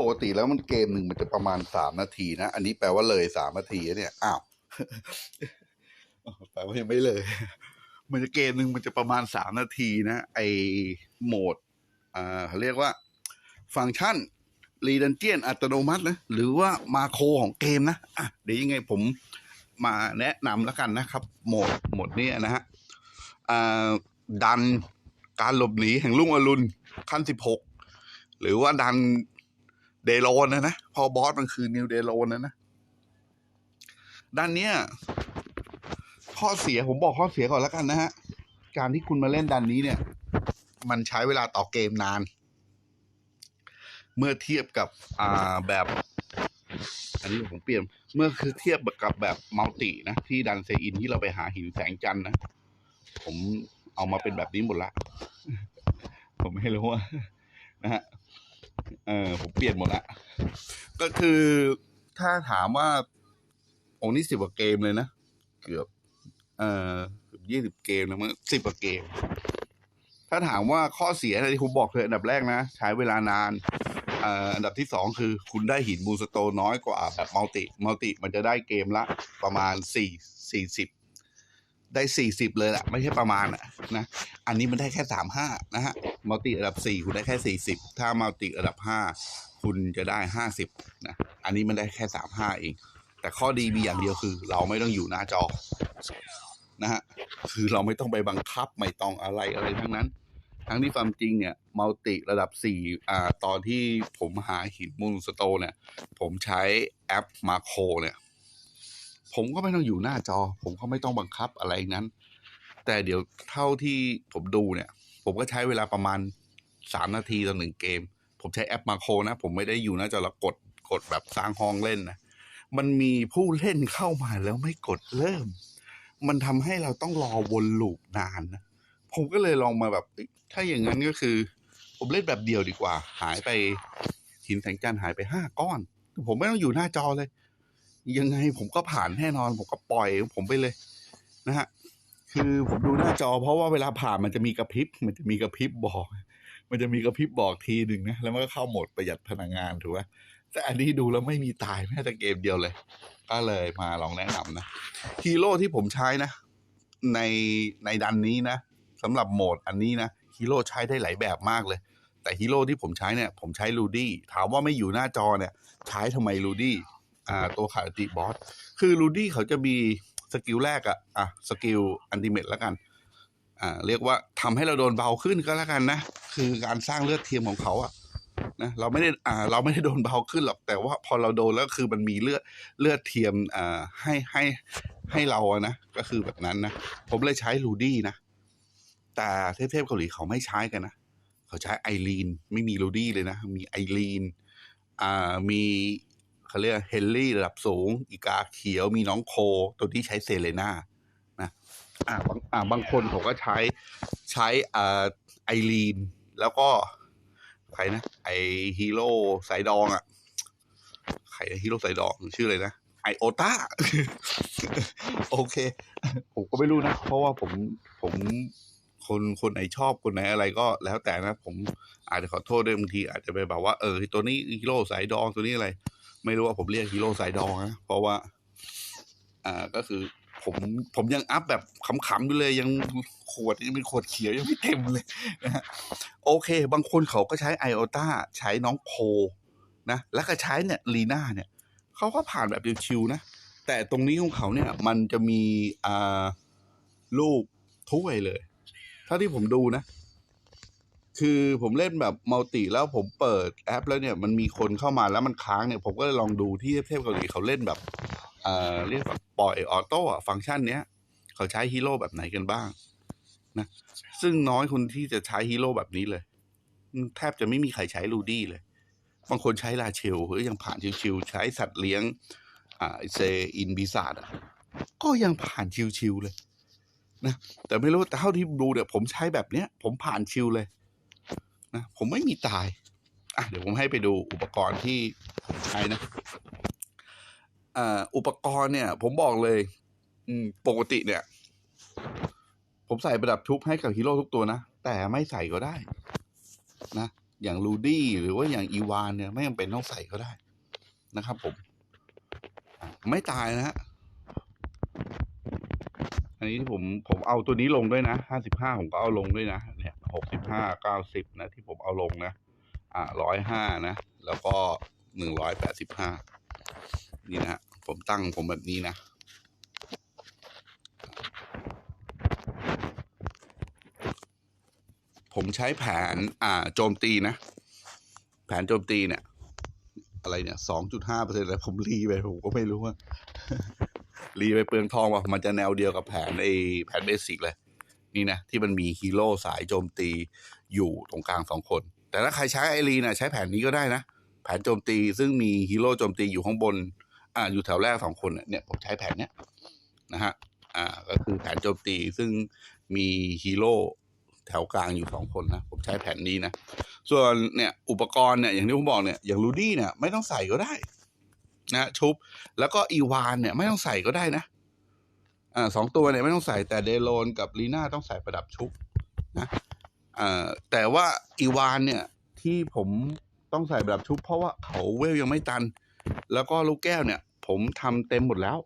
ปกติแล้วมันเกมหนึ่งมันจะประมาณสามนาทีนะ อันนี้แปลว่าเลยสามนาทีแล้วเนี่ย อ้าว แปลว่ายังไม่เลย มันจะเกมหนึ่งมันจะประมาณสามนาทีนะ ไอโหมด อ่าเขาเรียกว่า ฟังก์ชันรีดันเจียนอัตโนมัตินะ หรือว่ามาโครของเกมนะอะเดี๋ยวยังไงผมมาแนะนำแล้วกันนะครับ โหมดโหมดนี้นะฮะอ่าดันการหลบหนีแห่งลุ่งอรุณขั้นสิบหกหรือว่าดัน เดโลนนะนะพอบอสมันคือนิวเดโลนนะนะด้านเนี้ยข้อเสียผมบอกข้อเสียก่อนแล้วกันนะฮะ การที่คุณมาเล่นดันนี้เนี่ย มันใช้เวลาต่อเกมนาน เมื่อเทียบกับอ่าแบบ อันนี้ผมเปลี่ยน เมื่อคือเทียบกับแบบมัลตินะ ที่ดันเซอินที่เราไปหาหินแสงจันทร์นะ ผมเอามาเป็นแบบนี้หมดละ ผมไม่รู้ว่านะฮะ เออผมเปลี่ยนหมดละก็คือถ้าถามว่าโอ้นี่สิบกว่าเกมเลยนะ เกือบ เออยี่สิบเกมแล้วมั้งสิบกว่าเกม ถ้าถามว่าข้อเสียอะไรที่ผมบอกเลยอันดับแรกนะ ใช้เวลานานอันดับที่สองคือคุณได้หินบูสโตน้อยกว่าแบบมัลติมัลติมันจะได้เกมละประมาณสี่สี่สิบ ได้สี่สิบเลยแหละไม่ใช่ประมาณอะนะอันนี้มันได้แค่สามห้านะฮะมัลติระดับสี่คุณได้แค่สี่สิบถ้ามัลติระดับห้าคุณจะได้ห้าสิบนะอันนี้มันได้แค่สามห้าเอง แต่ข้อดีมีอย่างเดียวคือ เราไม่ต้องอยู่หน้าจอนะฮะคือเราไม่ต้องไปบังคับไม่ต้องอะไรอะไรทั้งนั้น ทั้งที่ความจริงเนี่ยมัลติระดับสี่อ่าตอนที่ผมหาหินมูลสโตเนี่ย ผมใช้แอปมาโครเนี่ย ผมก็ไม่ต้องอยู่หน้าจอ ผมก็ไม่ต้องบังคับอะไรนั้น แต่เดี๋ยวเท่าที่ผมดูเนี่ย ผมก็ใช้เวลาประมาณสามนาทีต่อหนึ่งเกม ผมใช้แอปมาโครนะ ผมไม่ได้อยู่หน้าจอแล้วกดกดแบบสร้างห้องเล่นนะมันมีผู้เล่นเข้ามาแล้วไม่กดเริ่ม มันทำให้เราต้องรอวนลูปนานนะผมก็เลยลองมาแบบ ถ้าอย่างนั้นก็คือ ผมเล่นแบบเดียวดีกว่า หายไปหินแสงจันทร์หายไปห้าก้อน ผมไม่ต้องอยู่หน้าจอเลย ยังไงผมก็ผ่านแน่นอน ผมก็ปล่อยผมไปเลยนะฮะคือผมดูหน้าจอ เพราะว่าเวลาผ่านมันจะมีกระพริบมันจะมีกระพริบบอก มันจะมีกระพริบบอกทีหนึ่งนะแล้วมันก็เข้าโหมดประหยัดพลังงานถูกไหมแต่อันนี้ดูแล้วไม่มีตายแม้แต่เกมเดียวเลย ก็เลยมาลองแนะนำนะฮีโร่ที่ผมใช้นะ ในในดันนี้นะสำหรับโหมดอันนี้นะฮีโร่ใช้ได้หลายแบบมากเลย แต่ฮีโร่ที่ผมใช้เนี่ย ผมใช้ลูดี้ถามว่าไม่อยู่หน้าจอเนี่ย ใช้ทำไมลูดี้ อ่าตัวขาติบอส คือลูดี้เขาจะมีสกิลแรกอะอะสกิลอันติเมตแล้วกัน อ่า เรียกว่าทำให้เราโดนเบาขึ้นก็แล้วกันนะ คือการสร้างเลือดเทียมของเขาอะนะเราไม่ได้อ่า เราไม่ได้โดนเบาขึ้นหรอกแต่ว่าพอเราโดนแล้วคือมันมีเลือดเลือดเทียมอ่าให้ให้ให้เราอะนะก็คือแบบนั้นนะผมเลยใช้ลูดี้นะแต่เทพๆเกาหลีเขาไม่ใช้กันนะเขาใช้ไอรีนไม่มีลูดี้เลยนะ มีไอรีนอ่ามี เขาเรียกเฮนรี่ระดับสูง อีกาเขียวมีน้องโค ตัวที่ใช้เซเลน่านะอ่าบางอ่าบางคนผมก็ใช้ใช้อ่าไอรีน แล้วก็ใครนะไอฮีโร่สายดองอะ่ะใครฮีโร่สายดองชื่ออะไรนะไอโอตาโอเค ผมก็ไม่รู้นะ เพราะว่าผมผมคนคนไหนชอบคนไหนอะไรก็แล้วแต่นะ ผมอาจจะขอโทษด้วยบางที อาจจะไปแบบว่าเออตัวนี้ฮีโร่สายดองตัวนี้อะไร ไม่รู้ว่าผมเรียกฮีโร่สายดองนะเพราะว่า อ่าก็คือ ผมผมยังอัพแบบขำๆอยู่เลยยังขวดยังเป็นขวดเขียวยังไม่เต็มเลยนะฮะโอเค บางคนเขาก็ใช้ไอโอต้าใช้น้องโคนะแล้วก็ใช้เนี่ยลีน่าเนี่ยเขาก็ผ่านแบบชิวๆนะแต่ตรงนี้ของเขาเนี่ย มันจะมีอ่าลูกถ้วยเลย เท่าที่ผมดูนะ คือผมเล่นแบบมัลติแล้วผมเปิดแอป แล้วเนี่ยมันมีคนเข้ามาแล้วมันค้างเนี่ย ผมก็เลยลองดูที่เทพเกาหลีเขาเล่นแบบเอ่อเรียกแบบปล่อยออโต้ฟังก์ชันเนี้ย เขาใช้ฮีโร่แบบไหนกันบ้างนะซึ่งน้อยคนที่จะใช้ฮีโร่แบบนี้เลย แทบจะไม่มีใครใช้ลูดี้เลยบางคนใช้ลาเชลเฮ้ยยังผ่านชิวๆใช้สัตว์เลี้ยงอ่าเซอินบิซาดอะก็ยังผ่านชิวๆเลยนะแต่ไม่รู้แต่เท่าที่ดูเนี่ยผมใช้แบบเนี้ย ผมผ่านชิวเลย นะผมไม่มีตายอะเดี๋ยวผมให้ไปดูอุปกรณ์ที่ผมใช้นะอุปกรณ์เนี่ย ผมบอกเลยปกติเนี่ย ผมใส่ประดับทุบให้กับฮีโร่ทุกตัวนะ แต่ไม่ใส่ก็ได้ นะ อย่างลูดี้หรือว่าอย่างอีวานเนี่ย ไม่จำเป็นต้องใส่ก็ได้นะครับผม ไม่ตายนะฮะอันนี้ที่ผมผมเอาตัวนี้ลงด้วยนะห้าสิบห้าผมก็เอาลงด้วยนะเนี่ย หกสิบห้าเก้าสิบนะ ที่ผมเอาลงนะ อ่าร้อยห้านะ แล้วก็หนึ่งร้อยแปดสิบห้านี่นะฮะผมตั้งผมแบบนี้นะผมใช้แผนอ่าโจมตีนะ แผนโจมตีเนี่ย อะไรเนี่ยสองจุดห้าเปอร์เซ็นต์อะไรผมรีไป ผมก็ไม่รู้ว่า รีไปเปลืองทองว่ะมันจะแนวเดียวกับแผนไอแผนเบสิกเลย นี่นะที่มันมีฮีโร่สายโจมตีอยู่ตรงกลางสองคน แต่ถ้าใครใช้ไอรีนะใช้แผนนี้ก็ได้นะ แผนโจมตีซึ่งมีฮีโร่โจมตีอยู่ข้างบน อ่าอยู่แถวแรกสองคนเนี่ยผมใช้แผนเนี้ยนะฮะอ่าก็คือแผนโจมตีซึ่งมีฮีโร่แถวกลางอยู่สองคนนะ ผมใช้แผนนี้นะ ส่วนเนี่ยอุปกรณ์เนี่ยอย่างที่ผมบอกเนี่ยอย่างลูดี้เนี่ยไม่ต้องใส่ก็ได้นะชุบ แล้วก็อีวานเนี่ยไม่ต้องใส่ก็ได้นะ อ่าสองตัวเนี่ยไม่ต้องใส่แต่เดโลนกับลีน่าต้องใส่ประดับชุบนะอ่าแต่ว่าอีวานเนี่ยที่ผมต้องใส่ประดับชุบเพราะว่าเขาเวลยังไม่ตัน แล้วก็ลูกแก้วเนี่ย ผมทำเต็มหมดแล้ว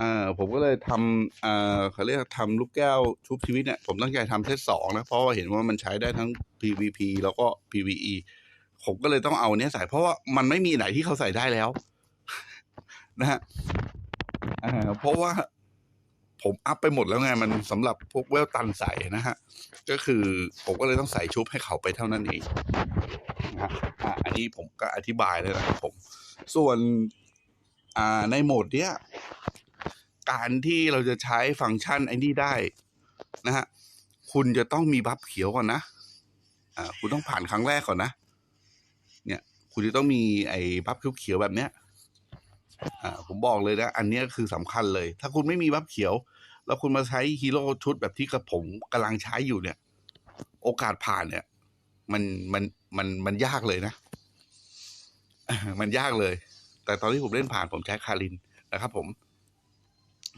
อ่าผมก็เลยทำอ่าเขาเรียกทำลูกแก้วชุบชีวิตเนี่ย ผมตั้งใจทำเซตสองนะ เพราะว่าเห็นว่ามันใช้ได้ทั้ง PVP แล้วก็ PVE ผมก็เลยต้องเอาเนี้ยใส่เพราะว่ามันไม่มีไหนที่เขาใส่ได้แล้ว นะฮะอ่าเพราะว่า ผมอัพไปหมดแล้วไงมันสำหรับพวกเวลตันใส่นะฮะ ก็คือผมก็เลยต้องใส่ชุบให้เขาไปเท่านั้นเองนะฮะอันนี้ผมก็อธิบายเลยนะครับผม ส่วนอ่าในโหมดเนี้ย การที่เราจะใช้ฟังก์ชันไอ้นี่ได้นะฮะคุณจะต้องมีบัฟเขียวก่อนนะอ่าคุณต้องผ่านครั้งแรกก่อนนะ เนี่ย คุณจะต้องมีไอ้บัฟเขียวแบบเนี้ยอ่าผมบอกเลยนะ อันนี้คือสำคัญเลย ถ้าคุณไม่มีบัฟเขียว แล้วคุณมาใช้ฮีโร่ชุดแบบที่กับผมกำลังใช้อยู่เนี่ย โอกาสผ่านเนี่ย มันมันมันมันยากเลยนะ มันยากเลย แต่ตอนที่ผมเล่นผ่านผมใช้คารินนะครับ ผม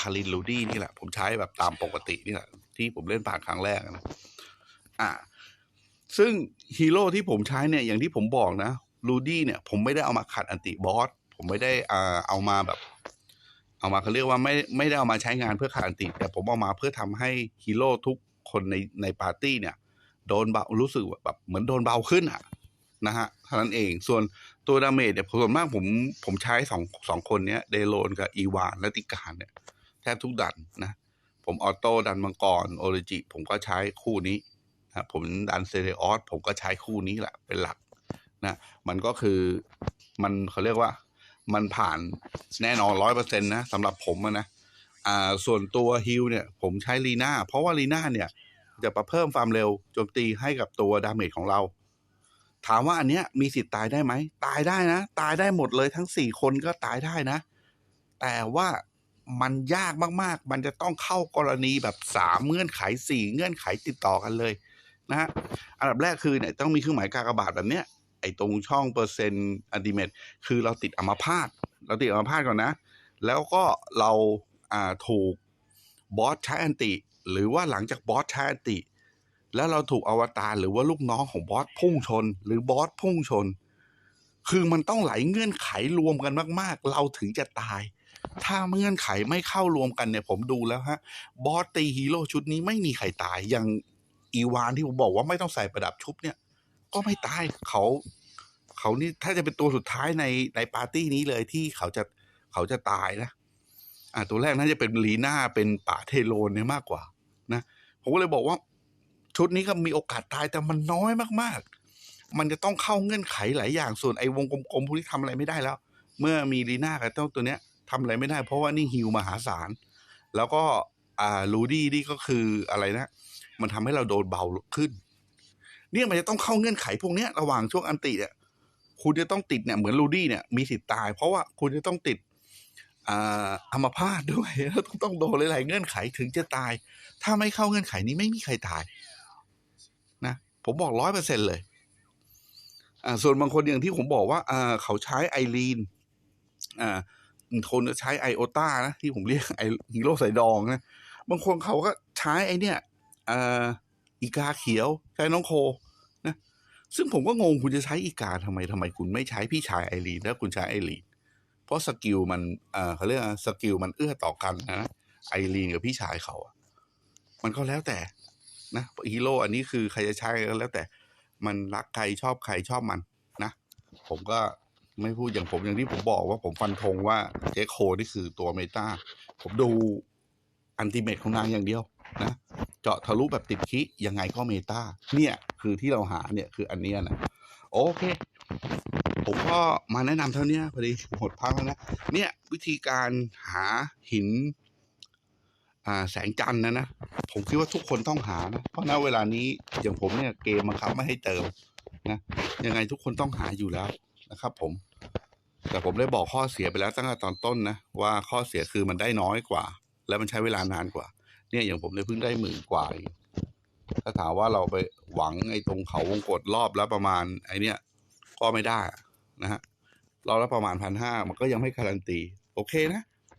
คารินลูดี้นี่แหละ ผมใช้แบบตามปกตินี่แหละ ที่ผมเล่นผ่านครั้งแรกนะอ่า ซึ่งฮีโร่ที่ผมใช้เนี่ย อย่างที่ผมบอกนะลูดี้เนี่ย ผมไม่ได้เอามาขัดอันติบอสผมไม่ได้อ่าเอามาแบบ เอามาเขาเรียกว่าไม่ไม่ได้เอามาใช้งานเพื่อขัดอันติแต่ผมเอามาเพื่อทำให้ฮีโร่ทุกคนในในปาร์ตี้เนี่ย โดนเบารู้สึกแบบเหมือนโดนเบาขึ้นอะนะฮะเท่านั้นเองส่วนตัวดาเมจเนี่ยส่วนมากผมผมใช้สองสองคนเนี้ยเดโลนกับอีวานและติการเนี่ยแทบทุกดันนะ ผมออโต้ดันมังกรโอริจิผมก็ใช้คู่นี้นะผมดันเซเรออสผมก็ใช้คู่นี้แหละเป็นหลักนะมันก็คือมันเขาเรียกว่า มันผ่านแน่นอนร้อยเปอร์เซ็นต์นะสำหรับผมนะอ่าส่วนตัวฮิลเนี่ย ผมใช้ลีน่าเพราะว่าลีน่าเนี่ยจะมาเพิ่มความเร็วโจมตีให้กับตัวดาเมจของเรา ถามว่าอันเนี้ยมีสิทธิ์ตายได้ไหม ตายได้นะ ตายได้หมดเลยทั้งสี่คนก็ตายได้นะ แต่ว่ามันยากมากๆ มันจะต้องเข้ากรณีแบบสามเงื่อนไขสี่เงื่อนไขติดต่อกันเลยนะฮะอันดับแรกคือเนี่ยต้องมีเครื่องหมายกากบาทแบบเนี้ย อ้ตรงช่องเปอร์เซ็นต์อันติเมตคือเราติดอัมาพาตเราติดอัมาพาตก่อนนะ แล้วก็เราอ่าถูกบอสใช้อันติ หรือว่าหลังจากบอสใช้อันติ แล้วเราถูกอวตารหรือว่าลูกน้องของบอสพุ่งชน หรือบอสพุ่งชน คือมันต้องไหลเงื่อนไขรวมกันมาก ๆ เราถึงจะตาย ถ้าเงื่อนไขไม่เข้ารวมกันเนี่ยผมดูแล้วฮะบอสตีฮีโร่ชุดนี้ไม่มีใครตายอย่างอีวานที่ผมบอกว่าไม่ต้องใส่ประดับชุบเนี่ย ก็ไม่ตายเขาเขานี่ถ้าจะเป็นตัวสุดท้ายในในปาร์ตี้นี้เลยที่เขาจะเขาจะตายนะอ่าตัวแรกน่าจะเป็นลีน่าเป็นป่าเทโลนเนี่ยมากกว่า นะผมก็เลยบอกว่า ชุดนี้ก็มีโอกาสตายแต่มันน้อยมากๆ มันจะต้องเข้าเงื่อนไขหลายอย่างส่วนไอ้วงกลมๆพวกนี้ทำอะไรไม่ได้แล้ว เมื่อมีลีน่ากับเจ้าตัวเนี้ยทำอะไรไม่ได้เพราะว่านี่ฮิวมหาศาลแล้วก็อ่าลูดี้นี่ก็คืออะไรนะ มันทำให้เราโดนเบาขึ้น เนี่ยมันจะต้องเข้าเงื่อนไขพวกเนี้ยระหว่างช่วงอันติเนี่ยคุณจะต้องติดเนี่ยเหมือนลูดี้เนี่ยมีสิทธิ์ตาย เพราะว่าคุณจะต้องติดอัมพาตด้วยแล้วต้องโดนหลายๆเงื่อนไขถึงจะตาย ถ้าไม่เข้าเงื่อนไขนี้ไม่มีใครตาย นะ ผมบอกร้อยเปอร์เซ็นเลยอ่าส่วนบางคนอย่างที่ผมบอกว่าอ่าเขาใช้ไอรีนอ่าคนใช้ไอโอตานะ ที่ผมเรียกไอฮีโร่ใส่ดองนะ บางคนเขาก็ใช้ไอเนี่ยอ่าอีกาเขียวใช้น้องโค ซึ่งผมก็งงคุณจะใช้อีกาทำไมทำไมคุณไม่ใช้พี่ชายไอรีนแล้วคุณใช้ไอรีนเพราะสกิลมันเออเขาเรียกสกิลมันเอื้อต่อกันนะไอรีนกับพี่ชายเขาอะมันก็แล้วแต่นะฮีโร่อันนี้คือใครจะใช้ก็แล้วแต่มันรักใครชอบใครชอบมันนะ ผมก็ไม่พูดอย่างผมอย่างที่ผมบอกว่าผมฟันธงว่าเจคโคนี่คือตัวเมตาผมดูอันติเมตของนางอย่างเดียวนะ เจาะทะลุแบบติดคิยังไงก็เมตาเนี่ย คือที่เราหาเนี่ยคืออันนี้นะโอเค ผมก็มาแนะนำเท่านี้พอดีหมดพักแล้วนะเนี่ยวิธีการหาหินแสงจันทร์นะนะ ผมคิดว่าทุกคนต้องหานะ เพราะณเวลานี้อย่างผมเนี่ยเกมบังคับไม่ให้เติมนะยังไงทุกคนต้องหาอยู่แล้วนะครับ ผม แต่ผมได้บอกข้อเสียไปแล้วตั้งแต่ตอนต้นนะว่าข้อเสียคือมันได้น้อยกว่า แล้วมันใช้เวลานานกว่า เนี่ยอย่างผมเนี่ยเพิ่งได้หมื่นกว่าเองถ้าถามว่าเราไป หวังไอ้ตรงเขาวงกดรอบแล้วประมาณไอ้นี่ก็ไม่ได้นะฮะรอบละประมาณพันห้ามันก็ยังไม่การันตี โอเคนะ